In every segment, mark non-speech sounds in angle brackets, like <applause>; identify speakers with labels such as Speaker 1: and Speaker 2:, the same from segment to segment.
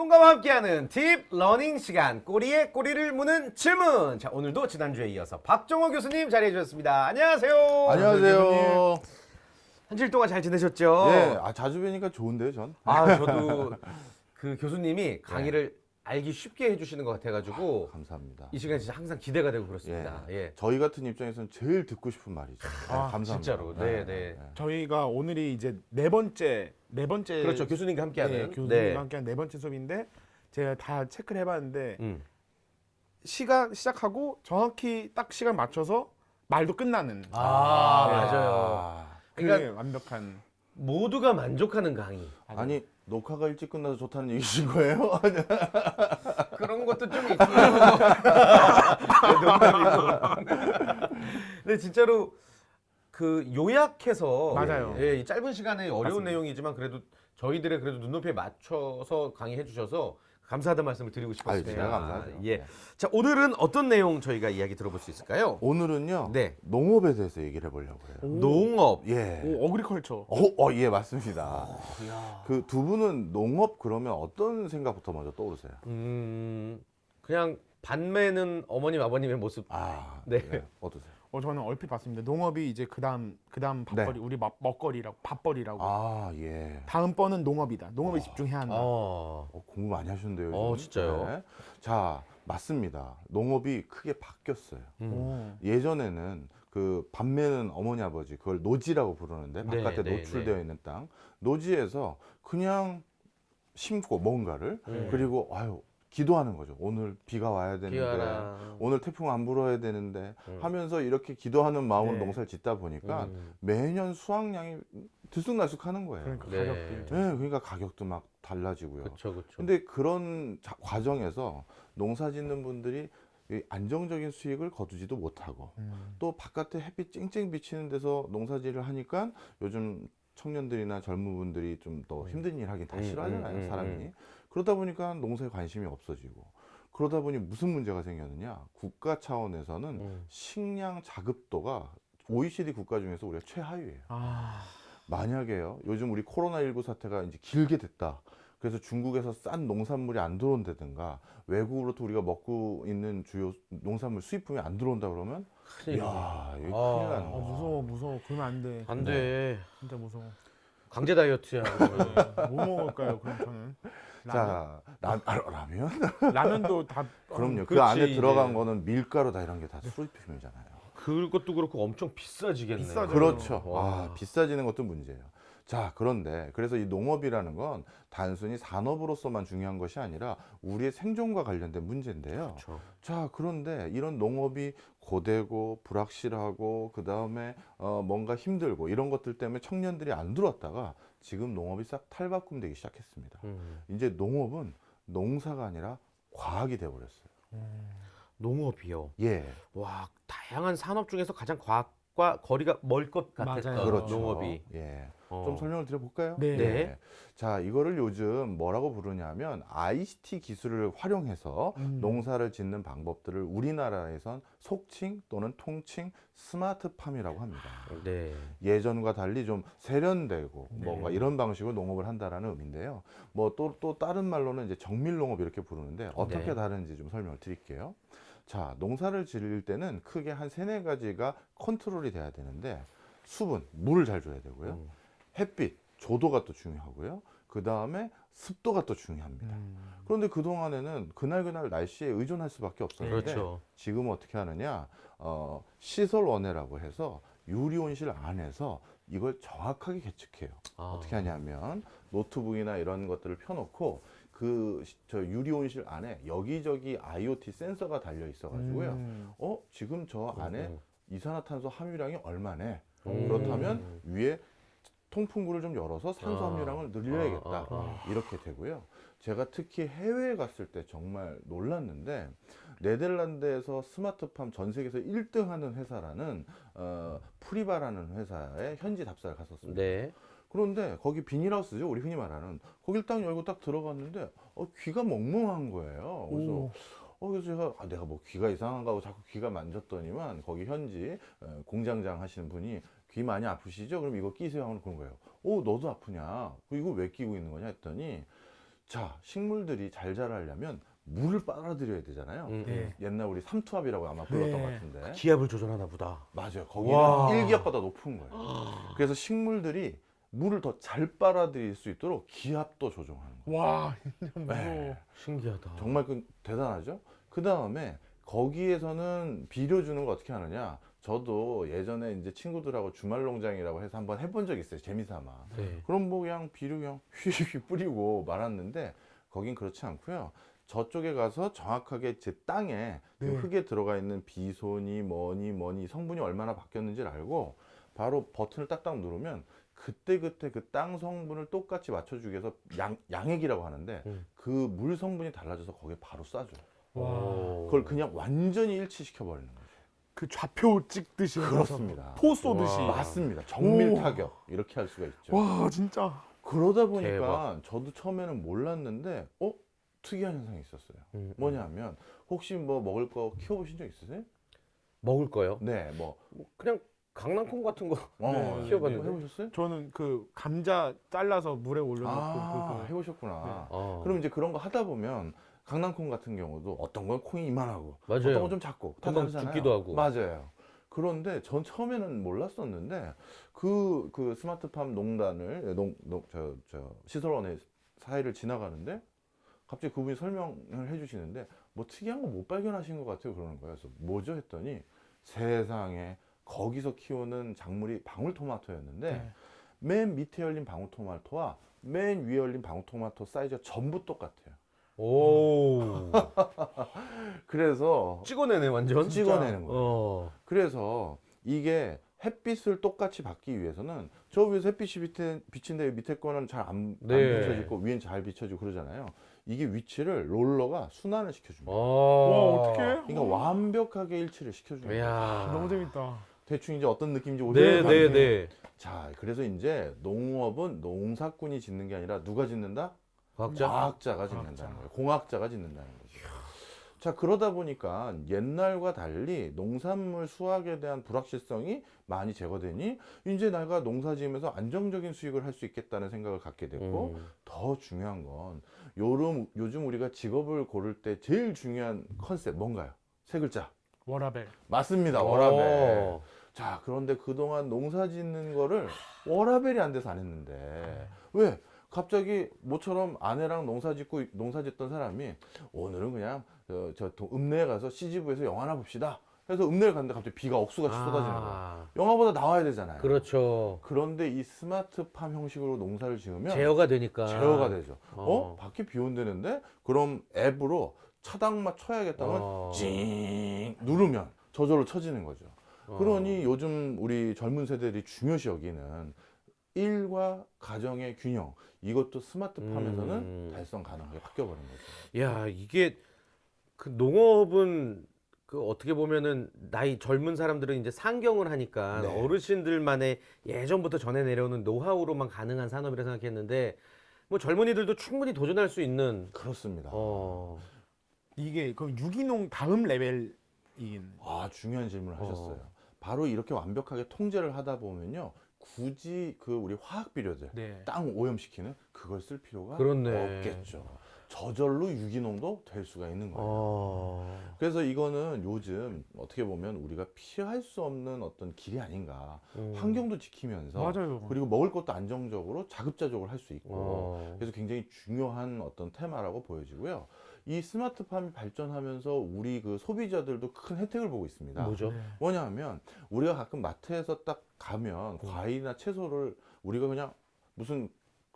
Speaker 1: 전문가와 함께하는 팁 러닝 시간 꼬리에 꼬리를 무는 질문 자 오늘도 지난주에 이어서 박정호 교수님 자리해 주셨습니다 안녕하세요
Speaker 2: 안녕하세요.
Speaker 1: 한 주일 동안 잘 지내셨죠?
Speaker 2: 예, 아 자주 뵈니까 좋은데요, 전.
Speaker 1: 아 저도 그 교수님이 강의를 알기 쉽게 해주시는 것 같아가지고
Speaker 2: 감사합니다.
Speaker 1: 이 시간 진짜 항상 기대가 되고 그렇습니다
Speaker 2: 예.
Speaker 1: 예.
Speaker 2: 저희 같은 입장에서는 제일 듣고 싶은 말이죠. 네,
Speaker 3: 아,
Speaker 2: 감사합니다.
Speaker 1: 진짜로. 네, 네.
Speaker 3: 저희가 오늘이 이제 네 번째 네 번째
Speaker 1: 그렇죠 교수님과
Speaker 3: 네,
Speaker 1: 함께하는
Speaker 3: 교수님과 함께한 네 번째 수업인데 제가 다 체크를 해봤는데
Speaker 1: 음.
Speaker 3: 시간 시작하고 정확히 딱 시간 맞춰서 말도 끝나는
Speaker 1: 아
Speaker 3: 네.
Speaker 1: 맞아요
Speaker 2: 아,
Speaker 3: 그게
Speaker 1: 그러니까-
Speaker 3: 완벽한
Speaker 1: 모두가 만족하는 강의
Speaker 2: 아니 녹화가 일찍 끝나서 좋다는 얘기신 거예요? <laughs>
Speaker 1: 그런 것도 좀 있고요. 농담이고. <laughs> 근데 진짜로 그 요약해서
Speaker 3: 맞아요.
Speaker 1: 예, 이 짧은 시간에 어려운
Speaker 3: 맞습니다.
Speaker 1: 내용이지만 그래도 저희들의 그래도 눈높이에 맞춰서 강의해 주셔서 감사하다는 말씀을 드리고
Speaker 2: 아유,
Speaker 1: 싶었습니다.
Speaker 2: 제가 감사하죠.
Speaker 1: 예.
Speaker 2: 네.
Speaker 1: 자, 오늘은 어떤 내용 저희가 이야기 들어볼 수 있을까요?
Speaker 2: 오늘은요.
Speaker 1: 네.
Speaker 2: 농업에 대해서 얘기를 해보려고 해요.
Speaker 1: 농업.
Speaker 2: 예.
Speaker 3: 오, 어그리컬처
Speaker 2: 어, 어, 예, 맞습니다. 그 두 분은 농업 그러면 어떤 생각부터 먼저 떠오르세요?
Speaker 1: 음. 그냥 반매는 어머님 아버님의 모습.
Speaker 2: 아,
Speaker 1: 네.
Speaker 2: 어떠세요?
Speaker 3: 어 저는 얼핏 봤습니다 농업이 이제 그다음 그다음
Speaker 2: 네.
Speaker 3: 밥벌이 우리 밥, 먹거리라고 밥벌이라고
Speaker 2: 아, 예.
Speaker 3: 다음 번은 농업이다 농업에 집중해야 한다
Speaker 1: 어.
Speaker 2: 어, 공부 많이 하셨는데요.
Speaker 1: 어,
Speaker 2: 요즘?
Speaker 1: 진짜요?
Speaker 2: 네. 자, 맞습니다. 농업이 크게 바뀌었어요.
Speaker 1: 음.
Speaker 3: 오.
Speaker 2: 예전에는 그 밤매는 어머니 아버지 그걸 노지라고 부르는데
Speaker 1: 네,
Speaker 2: 바깥에
Speaker 1: 네,
Speaker 2: 노출되어 있는 땅 노지에서 그냥 심고 뭔가를
Speaker 1: 음.
Speaker 2: 그리고 아유 기도하는 거죠. 오늘 비가 와야 되는데
Speaker 1: 비와라.
Speaker 2: 오늘 태풍 안 불어야 되는데
Speaker 1: 음.
Speaker 2: 하면서 이렇게 기도하는 마음으로
Speaker 3: 네.
Speaker 2: 농사를 짓다 보니까
Speaker 1: 음.
Speaker 2: 매년 수확량이 들쑥날쑥하는 거예요.
Speaker 3: 그러니까
Speaker 1: 네.
Speaker 3: 가격들이
Speaker 2: 네, 그러니까 가격도 막 달라지고요.
Speaker 1: 그렇죠, 그렇죠.
Speaker 2: 근데 그런 자- 과정에서 농사 짓는 분들이 이 안정적인 수익을 거두지도 못하고
Speaker 3: 음.
Speaker 2: 또 바깥에 햇빛 쨍쨍 비치는 데서 농사질을 하니까 요즘 청년들이나 젊은 분들이 좀 더 힘든 일 하긴 다
Speaker 1: 음,
Speaker 2: 싫어하잖아요
Speaker 1: 음, 음,
Speaker 2: 사람이
Speaker 1: 음.
Speaker 2: 그러다 보니까 농사에 관심이 없어지고 그러다 보니 무슨 문제가 생겼느냐 국가 차원에서는
Speaker 1: 음.
Speaker 2: 식량 자급도가 OECD 국가 중에서 우리가 최하위예요
Speaker 3: 아
Speaker 2: 만약에요 요즘 우리 코로나 19 사태가 이제 길게 됐다 그래서 중국에서 싼 농산물이 안 들어온다든가 외국으로부터 우리가 먹고 있는 주요 농산물 수입품이 안 들어온다 그러면. 이야 이거
Speaker 1: 아.
Speaker 2: 큰일 나는
Speaker 3: 어,
Speaker 2: 거죠
Speaker 3: 무서워 무서워 그러면 안돼
Speaker 1: 안 돼.
Speaker 3: 진짜 무서워
Speaker 1: 강제 다이어트야. 그거는.
Speaker 3: 뭐 먹을까요 그럼 저는 라면?
Speaker 2: 자 라, 아, 라면?
Speaker 3: 라면도 다 <laughs>
Speaker 2: 그럼요 그
Speaker 1: 그렇지,
Speaker 2: 안에
Speaker 1: 이제.
Speaker 2: 들어간 거는 밀가루 다 이런 게 다 수입품이잖아요
Speaker 1: 그것도 그렇고 엄청 비싸지겠네.
Speaker 3: 비싸죠.
Speaker 2: 그렇죠
Speaker 1: 와.
Speaker 2: 아, 비싸지는 것도 문제예요 자 그런데 그래서 이 농업이라는 건 단순히 산업으로서만 중요한 것이 아니라 우리의 생존과 관련된 문제인데요
Speaker 1: 그렇죠.
Speaker 2: 자 그런데 이런 농업이 고되고 불확실하고 그 다음에 어, 뭔가 힘들고 이런 것들 때문에 청년들이 안 들어왔다가 지금 농업이 싹 탈바꿈되기 시작했습니다.
Speaker 1: 음.
Speaker 2: 이제 농업은 농사가 아니라 과학이 돼 버렸어요.
Speaker 1: 농업이요.
Speaker 2: 예,
Speaker 1: 와, 다양한 산업 중에서 가장 과학 과 거리가 멀 것 같았던
Speaker 3: 맞아요.
Speaker 2: 그렇죠.
Speaker 1: 농업이.
Speaker 2: 예,
Speaker 1: 어.
Speaker 2: 좀 설명을 드려볼까요?
Speaker 3: 네.
Speaker 1: 네.
Speaker 2: 자, 이거를 요즘 뭐라고 부르냐면 ICT 기술을 활용해서
Speaker 3: 음.
Speaker 2: 농사를 짓는 방법들을 우리나라에선 속칭 또는 통칭 스마트팜이라고 합니다.
Speaker 1: 네.
Speaker 2: 예전과 달리 좀 세련되고
Speaker 3: 네.
Speaker 2: 뭔가 이런 방식으로 농업을 한다라는 의미인데요. 뭐 또 또 다른 말로는 이제 정밀 농업 이렇게 부르는데 어떻게
Speaker 1: 네.
Speaker 2: 다른지 좀 설명을 드릴게요. 자, 농사를 지을 때는 크게 한 세네 가지가 컨트롤이 돼야 되는데 수분, 물을 잘 줘야 되고요.
Speaker 1: 음.
Speaker 2: 햇빛, 조도가 또 중요하고요. 그 다음에 습도가 또 중요합니다.
Speaker 3: 음.
Speaker 2: 그런데 그 동안에는 그날 그날 날씨에 의존할 수밖에 없었는데
Speaker 1: 그렇죠.
Speaker 2: 지금은 어떻게 하느냐? 어, 시설 원해라고 해서 유리온실 안에서 이걸 정확하게 계측해요.
Speaker 1: 아.
Speaker 2: 어떻게 하냐면 노트북이나 이런 것들을 펴놓고 그 저 유리온실 안에 여기저기 IoT 센서가 달려 있어가지고요.
Speaker 3: 음.
Speaker 2: 어 지금 저 안에
Speaker 1: 음.
Speaker 2: 이산화탄소 함유량이 얼마네?
Speaker 1: 음.
Speaker 2: 그렇다면 위에 통풍구를 좀 열어서 산소
Speaker 1: 아.
Speaker 2: 함유량을 늘려야겠다.
Speaker 1: 아, 아,
Speaker 2: 이렇게 되고요. 제가 특히 해외에 갔을 때 정말 놀랐는데 네덜란드에서 스마트팜 전 세계에서 1등 하는 회사라는 어, 프리바라는 회사에 현지 답사를 갔었습니다.
Speaker 1: 네.
Speaker 2: 그런데 거기 비닐하우스죠. 우리 흔히 말하는. 거길 딱 열고 딱 들어갔는데 어, 귀가 멍멍한 거예요. 그래서
Speaker 3: 오.
Speaker 2: 어, 그래서 제가 아, 내가 뭐 귀가 이상한가 하고 자꾸 귀가 만졌더니만 거기 현지 어, 공장장 하시는 분이 귀 많이 아프시죠? 그럼 이거 끼세요 하면 그런 거예요. 어, 너도 아프냐? 그 이거 왜 끼고 있는 거냐 했더니 자, 식물들이 잘 자라려면 물을 빨아들여야 되잖아요.
Speaker 1: 음,
Speaker 3: 네.
Speaker 2: 옛날 우리 삼투압이라고 아마 불렀던
Speaker 3: 네.
Speaker 2: 것 같은데.
Speaker 1: 기압을 조절하나 보다.
Speaker 2: 맞아요. 거기는
Speaker 1: 와.
Speaker 2: 일기압보다 높은 거예요. 그래서 식물들이 물을 더 잘 빨아들일 수 있도록 기압도 조정하는 거예요.
Speaker 3: 와, 무서워.
Speaker 2: 네.
Speaker 1: 신기하다.
Speaker 2: 정말 그 대단하죠. 그 다음에 거기에서는 비료 주는 거 어떻게 하느냐? 저도 예전에 이제 친구들하고 주말 농장이라고 해서 한번 해본 적 있어요. 재미삼아.
Speaker 1: 네.
Speaker 2: 그럼 뭐 그냥 비료 그냥 <laughs> 휘휘 뿌리고 말았는데 거긴 그렇지 않고요. 저쪽에 가서 정확하게 제 땅에 그
Speaker 3: 네.
Speaker 2: 흙에 들어가 있는 비소니 뭐니 뭐니 성분이 얼마나 바뀌었는지를 알고 바로 버튼을 딱딱 누르면 그때 그때 그 땅 성분을 똑같이 맞춰주기 위해서 양, 양액이라고 하는데
Speaker 1: 음.
Speaker 2: 그물 성분이 달라져서 거기에 바로 쏴줘요.
Speaker 3: 와.
Speaker 1: 오.
Speaker 2: 그걸 그냥 완전히 일치시켜 버리는 거죠.
Speaker 3: 그 좌표 찍듯이
Speaker 2: 그렇습니다.
Speaker 3: 포 쏘듯이.
Speaker 1: 와.
Speaker 2: 맞습니다. 정밀
Speaker 3: 오.
Speaker 2: 타격 이렇게 할 수가 있죠.
Speaker 3: 와, 진짜.
Speaker 2: 그러다 보니까
Speaker 1: 대박.
Speaker 2: 저도 처음에는 몰랐는데 어 특이한 현상이 있었어요.
Speaker 1: 음,
Speaker 2: 뭐냐면 혹시 뭐 먹을 거 키워보신 적 있으세요?
Speaker 1: 먹을 거요?
Speaker 2: 네, 뭐
Speaker 1: 뭐 그냥 강낭콩 같은 거.
Speaker 2: 어, <laughs>
Speaker 3: 네,
Speaker 1: 키워봤는데.
Speaker 2: 뭐 해보셨어요?
Speaker 3: 저는 그 감자 잘라서 물에 올려놓고
Speaker 2: 아,
Speaker 3: 그거.
Speaker 2: 해보셨구나.
Speaker 1: 어.
Speaker 2: 그럼 이제 그런 거 하다 보면 강낭콩 같은 경우도 어떤 건 콩이 이만하고
Speaker 1: 맞아요.
Speaker 2: 어떤 건 좀 작고 다
Speaker 1: 금방
Speaker 2: 다르잖아요.
Speaker 1: 죽기도 하고.
Speaker 2: 맞아요. 그런데 전 처음에는 몰랐었는데 그, 그 스마트팜 농단을 농, 농, 저, 저 시설원의 사이를 지나가는데 갑자기 그분이 설명을 해주시는데 뭐 특이한 거 못 발견하신 것 같아요 그러는 거예요. 그래서 뭐죠 했더니 세상에 거기서 키우는 작물이 방울토마토였는데
Speaker 3: 네.
Speaker 2: 맨 밑에 열린 방울토마토와 맨 위에 열린 방울토마토 사이즈가 전부 똑같아요.
Speaker 1: 오. <laughs>
Speaker 2: 그래서
Speaker 1: 찍어내네 완전.
Speaker 2: 찍어내는 거예요.
Speaker 1: 어.
Speaker 2: 그래서 이게 햇빛을 똑같이 받기 위해서는 저 위에서 햇빛이 밑에 비친데 밑에 거는 잘안
Speaker 1: 네.
Speaker 2: 비춰지고 위엔 잘 비춰지고 그러잖아요. 이게 위치를 롤러가 순환을 시켜줍니다.
Speaker 1: 어.
Speaker 3: 와, 어떡해?
Speaker 2: 그러니까 완벽하게 일치를 거예요.
Speaker 1: 이야.
Speaker 3: 너무 재밌다.
Speaker 2: 대충 이제 어떤 느낌인지 오세요.
Speaker 1: 네, 네, 네.
Speaker 2: 자, 그래서 이제 농업은 농사꾼이 짓는 게 아니라 누가 짓는다?
Speaker 1: 과학자.
Speaker 2: 과학자가 짓는다는. 거예요. 공학자가 짓는다는 거죠. 자, 그러다 보니까 옛날과 달리 농산물 수확에 대한 불확실성이 많이 제거되니 이제 내가 농사 지으면서 안정적인 수익을 할 수 있겠다는 생각을 갖게 됐고
Speaker 1: 음.
Speaker 2: 더 중요한 건 요즘, 요즘 우리가 직업을 고를 때 제일 중요한 컨셉 뭔가요? 세 글자.
Speaker 3: 워라벨.
Speaker 2: 맞습니다. 워라벨.
Speaker 1: 어.
Speaker 2: 자, 그런데 그동안 농사 짓는 거를 워라벨이 안 돼서 안 했는데 왜? 갑자기 모처럼 아내랑 농사 짓고 농사 짓던 사람이 오늘은 그냥 저, 저 도- 읍내에 가서 CGV에서 영화나 봅시다. 해서 읍내를 갔는데 갑자기 비가 억수같이 쏟아지는 거야.
Speaker 1: 아,
Speaker 2: 영화보다 나와야 되잖아요.
Speaker 1: 그렇죠.
Speaker 2: 그런데 이 스마트팜 형식으로 농사를 지으면
Speaker 1: 제어가 되니까.
Speaker 2: 제어가 되죠. 어?
Speaker 1: 어.
Speaker 2: 밖에 비 온다는데 그럼 앱으로 차단만 쳐야겠다면
Speaker 1: 어.
Speaker 2: 찡 누르면 저절로 쳐지는 거죠.
Speaker 1: 어.
Speaker 2: 그러니 요즘 우리 젊은 세대들이 중요시 여기는 일과 가정의 균형 이것도 스마트 팜에서는
Speaker 1: 음.
Speaker 2: 달성 가능하게 바뀌어버린 거죠.
Speaker 1: 야 이게 그 농업은 그 어떻게 보면은 나이 젊은 사람들은 이제 상경을 하니까
Speaker 2: 네.
Speaker 1: 어르신들만의 예전부터 전해 내려오는 노하우로만 가능한 산업이라 생각했는데 뭐 젊은이들도 충분히 도전할 수 있는
Speaker 2: 그렇습니다.
Speaker 1: 어
Speaker 3: 이게 그 유기농 다음 레벨인.
Speaker 2: 아 중요한 질문을
Speaker 1: 어.
Speaker 2: 하셨어요. 바로 이렇게 완벽하게 통제를 하다 보면요, 굳이 그 우리 화학 비료들
Speaker 3: 네.
Speaker 2: 땅 오염시키는 그걸 쓸 필요가
Speaker 1: 그렇네.
Speaker 2: 없겠죠. 저절로 유기농도 될 수가 있는 거예요.
Speaker 1: 어.
Speaker 2: 그래서 이거는 요즘 어떻게 보면 우리가 피할 수 없는 어떤 길이 아닌가.
Speaker 1: 음.
Speaker 2: 환경도 지키면서
Speaker 3: 맞아요.
Speaker 2: 그리고 먹을 것도 안정적으로 자급자족을 할 수 있고
Speaker 1: 어.
Speaker 2: 그래서 굉장히 중요한 어떤 테마라고 보여지고요. 이 스마트팜이 발전하면서 우리 그 소비자들도 큰 혜택을 보고 있습니다.
Speaker 1: 뭐죠?
Speaker 3: 네.
Speaker 2: 뭐냐 하면 우리가 가끔 마트에서 딱 가면
Speaker 1: 음.
Speaker 2: 과일이나 채소를 우리가 그냥 무슨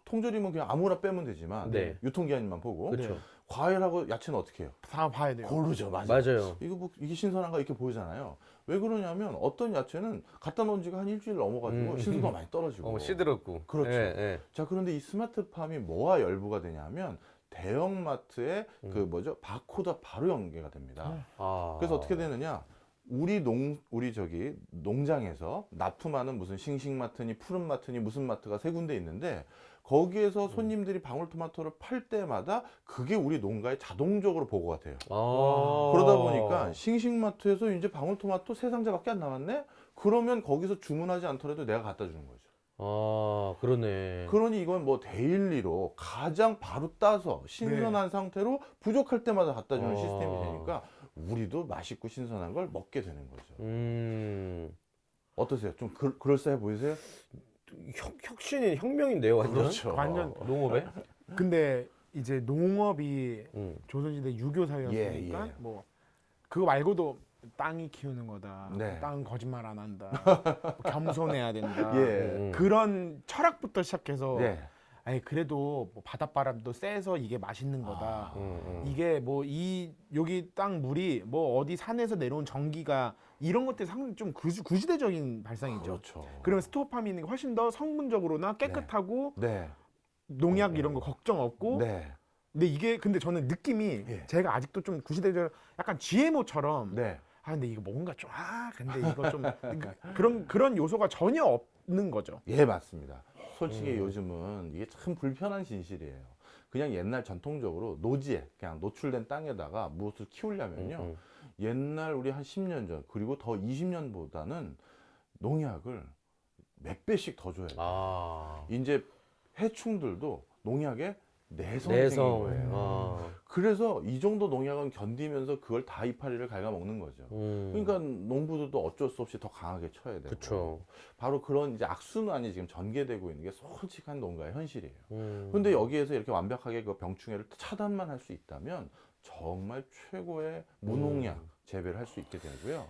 Speaker 2: 통조림은 그냥 아무나 빼면 되지만
Speaker 1: 네.
Speaker 2: 유통기한만 보고
Speaker 1: 그렇죠.
Speaker 2: 과일하고 야채는 어떻게 해요?
Speaker 3: 다 봐야 돼요.
Speaker 2: 고르죠, 맞아요.
Speaker 1: 맞아요.
Speaker 2: 이거 뭐 이게 신선한가 이렇게 보이잖아요. 왜 그러냐면 어떤 야채는 갖다 놓은 지가 한 일주일 넘어가지고
Speaker 1: 음.
Speaker 2: 신선도가 많이 떨어지고. <laughs>
Speaker 1: 어, 시들었고.
Speaker 2: 그렇죠.
Speaker 1: 예, 예.
Speaker 2: 자 그런데 이 스마트팜이 뭐와 열부가 되냐면 대형마트에
Speaker 1: 음.
Speaker 2: 그 뭐죠 바코드 바로 연계가 됩니다.
Speaker 1: 아.
Speaker 2: 그래서 어떻게 되느냐? 우리 농 우리 저기 농장에서 납품하는 무슨 싱싱마트니 푸른마트니 무슨 마트가 세 군데 있는데 거기에서 손님들이 방울토마토를 팔 때마다 그게 우리 농가에 자동적으로 보고가 돼요.
Speaker 1: 아.
Speaker 2: 그러다 보니까 싱싱마트에서 이제 방울토마토 세 상자밖에 안 남았네? 그러면 거기서 주문하지 않더라도 내가 갖다 주는 거죠.
Speaker 1: 아, 그러네.
Speaker 2: 그러니 이건 뭐 데일리로 가장 바로 따서 신선한 상태로 부족할 때마다 갖다 주는
Speaker 1: 어.
Speaker 2: 시스템이 되니까 우리도 맛있고 신선한 걸 먹게 되는 거죠.
Speaker 1: 음.
Speaker 2: 어떠세요? 좀 그, 그럴싸해 보이세요?
Speaker 1: 혁, 혁신이 혁명인데요, 완전.
Speaker 2: 그렇죠.
Speaker 3: 완전
Speaker 1: 농업에? <laughs>
Speaker 3: 근데 이제 농업이
Speaker 1: 음.
Speaker 3: 조선시대 유교 사회였으니까
Speaker 2: 예, 예.
Speaker 3: 뭐 그거 말고도 땅이 키우는 거다.
Speaker 2: 네.
Speaker 3: 땅은 거짓말 안 한다. 뭐 <laughs> 겸손해야 된다.
Speaker 2: 예.
Speaker 1: 음.
Speaker 3: 그런 철학부터 시작해서
Speaker 2: 네.
Speaker 3: 아니 그래도 뭐 바닷바람도 세서 이게 맛있는 거다.
Speaker 1: 음, 음.
Speaker 3: 이게 뭐 이 여기 땅 물이 뭐 어디 산에서 내려온 전기가 이런 것들이 상당히 좀 구시, 구시대적인 발상이죠.
Speaker 2: 그렇죠.
Speaker 3: 그러면 스토어팜이 훨씬 더 성분적으로나 깨끗하고
Speaker 2: 네.
Speaker 3: 농약 이런 거 걱정 없고
Speaker 2: 네.
Speaker 3: 근데 이게 근데 저는 느낌이
Speaker 2: 예.
Speaker 3: 제가 아직도 좀 구시대적 약간 GMO처럼
Speaker 2: 네.
Speaker 3: 아 근데 이거 뭔가 좀 아 근데 이거 좀 그- 그런 그런 요소가 전혀 없는 거죠.
Speaker 2: 예, 맞습니다. 솔직히
Speaker 1: 음.
Speaker 2: 요즘은 이게 참 불편한 진실이에요. 그냥 옛날 전통적으로 노지에 그냥 노출된 땅에다가 무엇을 키우려면요.
Speaker 1: 음, 음.
Speaker 2: 옛날 우리 한 10년 전 그리고 더 20년보다는 농약을 몇 배씩 더 줘야 돼요.
Speaker 1: 아.
Speaker 2: 이제 해충들도 농약에 내성이
Speaker 1: 내성.
Speaker 2: 생긴 거예요.
Speaker 1: 아.
Speaker 2: 그래서 이 정도 농약은 견디면서 그걸 다 이파리를 갉아먹는 거죠.
Speaker 1: 음.
Speaker 2: 그러니까 농부들도 어쩔 수 없이 더 강하게 쳐야 되고
Speaker 1: 그쵸.
Speaker 2: 바로 그런 이제 악순환이 지금 전개되고 있는 게 솔직한 농가의 현실이에요.
Speaker 1: 음.
Speaker 2: 근데 여기에서 이렇게 완벽하게 그 병충해를 차단만 할 수 있다면 정말 최고의 무농약
Speaker 1: 음.
Speaker 2: 재배를 할 수 있게 되고요.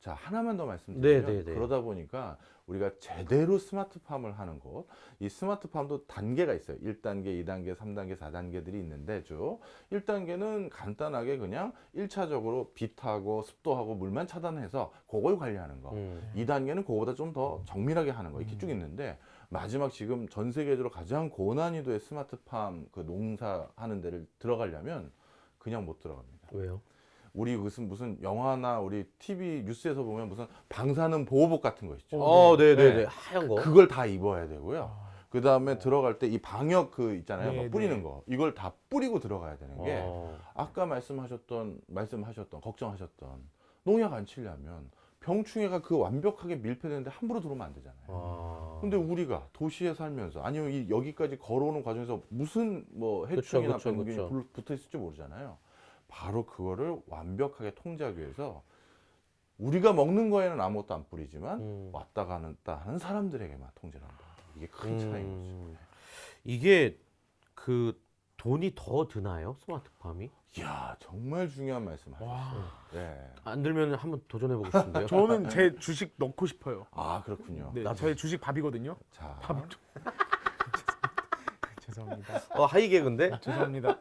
Speaker 2: 자 하나만 더 말씀드리면
Speaker 1: 네, 네, 네.
Speaker 2: 그러다 보니까 우리가 제대로 스마트팜을 하는 곳, 이 스마트팜도 단계가 있어요. 1단계, 2단계, 3단계, 4단계들이 있는데 죠 1단계는 간단하게 그냥 1차적으로 빛하고 습도하고 물만 차단해서 그걸 관리하는 거.
Speaker 1: 음.
Speaker 2: 2단계는 그거보다 좀 더 정밀하게 하는 거 이렇게 쭉 있는데 마지막 지금 전 세계적으로 가장 고난이도의 스마트팜 그 농사하는 데를 들어가려면 그냥 못 들어갑니다.
Speaker 1: 왜요?
Speaker 2: 우리 무슨 무슨 영화나 우리 TV 뉴스에서 보면 무슨 방사능 보호복 같은 거 있죠.
Speaker 1: 어, 네, 네,
Speaker 2: 네.
Speaker 1: 네. 하얀 거.
Speaker 2: 그걸 다 입어야 되고요. 그 다음에 들어갈 때 이 방역 그 있잖아요.
Speaker 3: 네,
Speaker 2: 막 뿌리는
Speaker 3: 네.
Speaker 2: 거. 이걸 다 뿌리고 들어가야 되는 게
Speaker 1: 어.
Speaker 2: 아까 말씀하셨던 말씀하셨던 걱정하셨던 농약 안 치려면 병충해가 그 완벽하게 밀폐되는데 함부로 들어오면 안 되잖아요.
Speaker 1: 아.
Speaker 2: 근데 우리가 도시에 살면서 아니면 이 여기까지 걸어오는 과정에서 무슨 뭐 해충이나
Speaker 1: 그쵸, 그쵸,
Speaker 2: 병균이
Speaker 1: 그쵸.
Speaker 2: 불- 붙어 있을지 모르잖아요. 바로 그거를 완벽하게 통제하기 위해서 우리가 먹는 거에는 아무것도 안 뿌리지만
Speaker 1: 음.
Speaker 2: 왔다 갔다 하는 사람들에게만 통제를 한다. 이게 큰 차이인 거죠.
Speaker 1: 음. 이게 그 돈이 더 드나요? 스마트팜이?
Speaker 2: 이야 정말 중요한 말씀하셨어요.
Speaker 3: 와.
Speaker 2: 네.
Speaker 1: 안 들면 한번 도전해 보고 싶은데요. <laughs> <laughs>
Speaker 3: 저는 제 주식 넣고 싶어요.
Speaker 2: 아 그렇군요.
Speaker 3: 네. 저의 주식 밥이거든요.
Speaker 2: 자,
Speaker 3: 밥. <laughs> 죄송합니다.
Speaker 1: 어, 하이개그인데?
Speaker 3: 죄송합니다.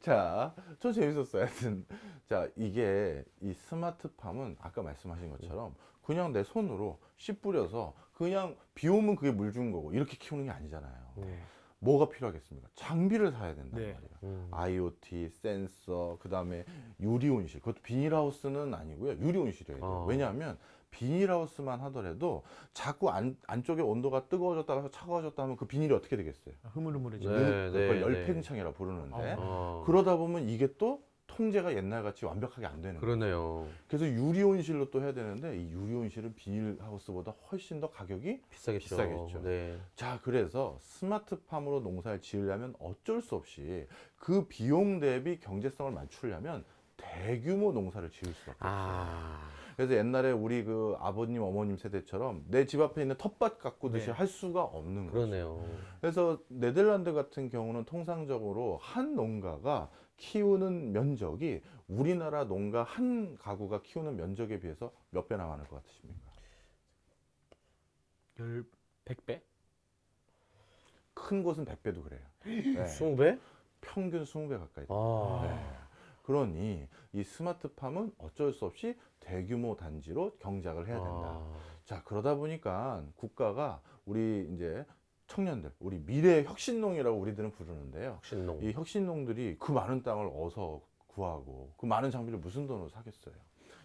Speaker 2: 자, 저 재밌었어요. 하여튼, 자, 이게 이 스마트팜은 아까 말씀하신 것처럼 그냥 내 손으로 씨 뿌려서 그냥 비 오면 그게 물준 거고 이렇게 키우는 게 아니잖아요.
Speaker 1: 음.
Speaker 2: 뭐가 필요하겠습니까? 장비를 사야 된단
Speaker 3: 네.
Speaker 2: 말이에요.
Speaker 1: 음.
Speaker 2: IoT, 센서, 그 다음에 유리 온실. 그것도 비닐하우스는 아니고요. 유리 온실이에요.
Speaker 1: 어.
Speaker 2: 왜냐하면 비닐하우스만 하더라도 자꾸 안, 안쪽에 온도가 뜨거워졌다가 차가워졌다 하면 그 비닐이 어떻게 되겠어요?
Speaker 3: 흐물흐물해지고.
Speaker 1: 네,
Speaker 2: 그걸
Speaker 1: 네,
Speaker 2: 열팽창이라 부르는데
Speaker 1: 어.
Speaker 2: 그러다 보면 이게 또 통제가 옛날 같이 완벽하게 안 되는 거예요.
Speaker 1: 그러네요.
Speaker 2: 그래서 유리 온실로 또 해야 되는데 이 유리 온실은 비닐 하우스보다 훨씬 더 가격이
Speaker 1: 비싸겠죠.
Speaker 2: 비싸겠죠.
Speaker 1: 네.
Speaker 2: 자 그래서 스마트팜으로 농사를 지으려면 어쩔 수 없이 그 비용 대비 경제성을 맞추려면 대규모 농사를 지을 수밖에 없어요.
Speaker 1: 아.
Speaker 2: 그래서 옛날에 우리 그 아버님 어머님 세대처럼 내 집 앞에 있는 텃밭 가꾸듯이
Speaker 3: 네.
Speaker 2: 할 수가 없는 거죠.
Speaker 1: 그러네요.
Speaker 2: 그래서 네덜란드 같은 경우는 통상적으로 한 농가가 키우는 면적이 우리나라 농가 한 가구가 키우는 면적에 비해서 몇 배나 많을 것 같으십니까?
Speaker 3: 열 100배?
Speaker 2: 큰 곳은 100배도 그래요. <gasps> 네.
Speaker 1: 20배?
Speaker 2: 평균 20배 가까이.
Speaker 1: 아.
Speaker 2: 네. 그러니 이 스마트팜은 어쩔 수 없이 대규모 단지로 경작을 해야 된다.
Speaker 1: 아.
Speaker 2: 자, 그러다 보니까 국가가 우리 이제 청년들, 우리 미래 혁신농이라고 우리들은 부르는데요.
Speaker 1: 혁신농.
Speaker 2: 이 혁신농들이 그 많은 땅을 어서 구하고 그 많은 장비를 무슨 돈으로 사겠어요.